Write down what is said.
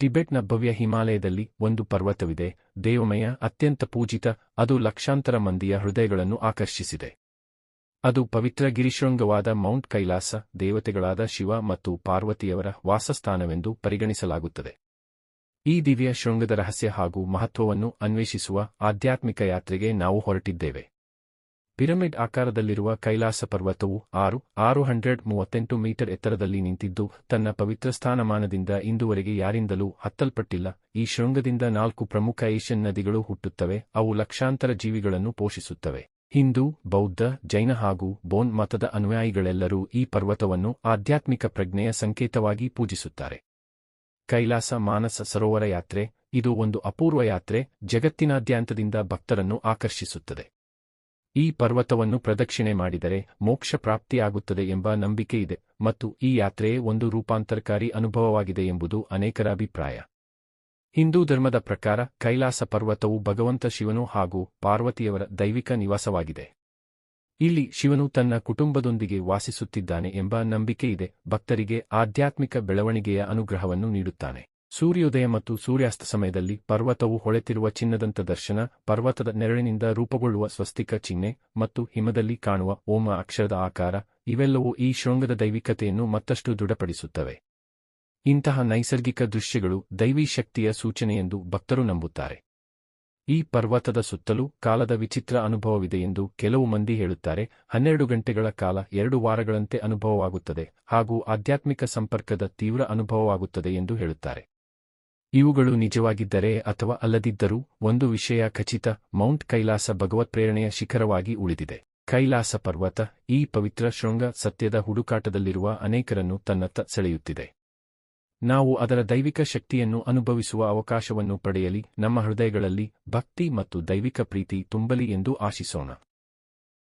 ಟಿಬೆಟ್ನ ಭವ್ಯ ಹಿಮಾಲಯದಲ್ಲಿ ಒಂದು ಪರ್ವತವಿದೆ, ದೇವಮಯ, ಅತ್ಯಂತ ಪೂಜಿತ, ಅದು ಲಕ್ಷಾಂತರ ಮಂದಿಯ ಹೃದಯಗಳನ್ನು ಆಕರ್ಷಿಸಿದೆ. ಅದು ಪವಿತ್ರ ಗಿರಿಶೃಂಗವಾದ ಮೌಂಟ್ ಕೈಲಾಸ, ದೇವತೆಗಳಾದ ಶಿವ ಮತ್ತು ಪಾರ್ವತಿಯವರ ವಾಸಸ್ಥಾನವೆಂದು ಪರಿಗಣಿಸಲಾಗುತ್ತದೆ. ಈ ದಿವ್ಯ ಶೃಂಗದ ರಹಸ್ಯ ಹಾಗೂ ಮಹತ್ವವನ್ನು ಅನ್ವೇಷಿಸುವ ಆಧ್ಯಾತ್ಮಿಕ ಯಾತ್ರೆಗೆ ನಾವು ಹೊರಟಿದ್ದೇವೆ. ಪಿರಮಿಡ್ ಆಕಾರದಲ್ಲಿರುವ ಕೈಲಾಸ ಪರ್ವತವು ಆರು ಆರು ಹಂಡ್ರೆಡ್ ಮೂವತ್ತೆಂಟು ಮೀಟರ್ ಎತ್ತರದಲ್ಲಿ ನಿಂತಿದ್ದು, ತನ್ನ ಪವಿತ್ರ ಸ್ಥಾನಮಾನದಿಂದ ಇಂದುವರೆಗೆ ಯಾರಿಂದಲೂ ಹತ್ತಲ್ಪಟ್ಟಿಲ್ಲ. ಈ ಶೃಂಗದಿಂದ ನಾಲ್ಕು ಪ್ರಮುಖ ಏಷ್ಯನ್ ನದಿಗಳು ಹುಟ್ಟುತ್ತವೆ, ಅವು ಲಕ್ಷಾಂತರ ಜೀವಿಗಳನ್ನು ಪೋಷಿಸುತ್ತವೆ. ಹಿಂದೂ, ಬೌದ್ಧ, ಜೈನ ಹಾಗೂ ಬೋನ್ ಮತದ ಅನುಯಾಯಿಗಳೆಲ್ಲರೂ ಈ ಪರ್ವತವನ್ನು ಆಧ್ಯಾತ್ಮಿಕ ಪ್ರಜ್ಞೆಯ ಸಂಕೇತವಾಗಿ ಪೂಜಿಸುತ್ತಾರೆ. ಕೈಲಾಸ ಮಾನಸ ಸರೋವರ ಯಾತ್ರೆ, ಇದು ಒಂದು ಅಪೂರ್ವ ಯಾತ್ರೆ, ಜಗತ್ತಿನಾದ್ಯಂತದಿಂದ ಭಕ್ತರನ್ನು ಆಕರ್ಷಿಸುತ್ತದೆ. ಈ ಪರ್ವತವನ್ನು ಪ್ರದಕ್ಷಿಣೆ ಮಾಡಿದರೆ ಮೋಕ್ಷ ಪ್ರಾಪ್ತಿಯಾಗುತ್ತದೆ ಎಂಬ ನಂಬಿಕೆ ಇದೆ ಮತ್ತು ಈ ಯಾತ್ರೆಯೇ ಒಂದು ರೂಪಾಂತರಕಾರಿ ಅನುಭವವಾಗಿದೆ ಎಂಬುದು ಅನೇಕರ ಅಭಿಪ್ರಾಯ. ಹಿಂದೂ ಧರ್ಮದ ಪ್ರಕಾರ ಕೈಲಾಸ ಪರ್ವತವು ಭಗವಂತ ಶಿವನು ಹಾಗೂ ಪಾರ್ವತಿಯವರ ದೈವಿಕ ನಿವಾಸವಾಗಿದೆ. ಇಲ್ಲಿ ಶಿವನು ತನ್ನ ಕುಟುಂಬದೊಂದಿಗೆ ವಾಸಿಸುತ್ತಿದ್ದಾನೆ ಎಂಬ ನಂಬಿಕೆ ಇದೆ ಭಕ್ತರಿಗೆ ಆಧ್ಯಾತ್ಮಿಕ ಬೆಳವಣಿಗೆಯ ಅನುಗ್ರಹವನ್ನು ನೀಡುತ್ತಾನೆ. ಸೂರ್ಯೋದಯ ಮತ್ತು ಸೂರ್ಯಾಸ್ತ ಸಮಯದಲ್ಲಿ ಪರ್ವತವು ಹೊಳೆತಿರುವ ಚಿನ್ನದಂತ ದರ್ಶನ, ಪರ್ವತದ ನೆರಳಿನಿಂದ ರೂಪುಗೊಳ್ಳುವ ಸ್ವಸ್ತಿಕ ಚಿಹ್ನೆ ಮತ್ತು ಹಿಮದಲ್ಲಿ ಕಾಣುವ ಓಮ ಅಕ್ಷರದ ಆಕಾರ, ಇವೆಲ್ಲವೂ ಈ ಶೃಂಗದ ದೈವಿಕತೆಯನ್ನು ಮತ್ತಷ್ಟು ದೃಢಪಡಿಸುತ್ತವೆ. ಇಂತಹ ನೈಸರ್ಗಿಕ ದೃಶ್ಯಗಳು ದೈವಿ ಶಕ್ತಿಯ ಸೂಚನೆಯೆಂದು ಭಕ್ತರು ನಂಬುತ್ತಾರೆ. ಈ ಪರ್ವತದ ಸುತ್ತಲೂ ಕಾಲದ ವಿಚಿತ್ರ ಅನುಭವವಿದೆ ಎಂದು ಕೆಲವು ಮಂದಿ ಹೇಳುತ್ತಾರೆ. ಹನ್ನೆರಡು ಗಂಟೆಗಳ ಕಾಲ ಎರಡು ವಾರಗಳಂತೆ ಅನುಭವವಾಗುತ್ತದೆ ಹಾಗೂ ಆಧ್ಯಾತ್ಮಿಕ ಸಂಪರ್ಕದ ತೀವ್ರ ಅನುಭವವಾಗುತ್ತದೆ ಎಂದು ಹೇಳುತ್ತಾರೆ. ಇವುಗಳು ನಿಜವಾಗಿದ್ದರೆ ಅಥವಾ ಅಲ್ಲದಿದ್ದರೂ ಒಂದು ವಿಷಯ ಖಚಿತ, ಮೌಂಟ್ ಕೈಲಾಸ ಭಗವತ್ ಪ್ರೇರಣೆಯ ಶಿಖರವಾಗಿ ಉಳಿದಿದೆ. ಕೈಲಾಸ ಪರ್ವತ, ಈ ಪವಿತ್ರ ಶೃಂಗ ಸತ್ಯದ ಹುಡುಕಾಟದಲ್ಲಿರುವ ಅನೇಕರನ್ನು ತನ್ನತ್ತ ಸೆಳೆಯುತ್ತಿದೆ. ನಾವು ಅದರ ದೈವಿಕ ಶಕ್ತಿಯನ್ನು ಅನುಭವಿಸುವ ಅವಕಾಶವನ್ನು ಪಡೆಯಲಿ, ನಮ್ಮ ಹೃದಯಗಳಲ್ಲಿ ಭಕ್ತಿ ಮತ್ತು ದೈವಿಕ ಪ್ರೀತಿ ತುಂಬಲಿ ಎಂದು ಆಶಿಸೋಣ.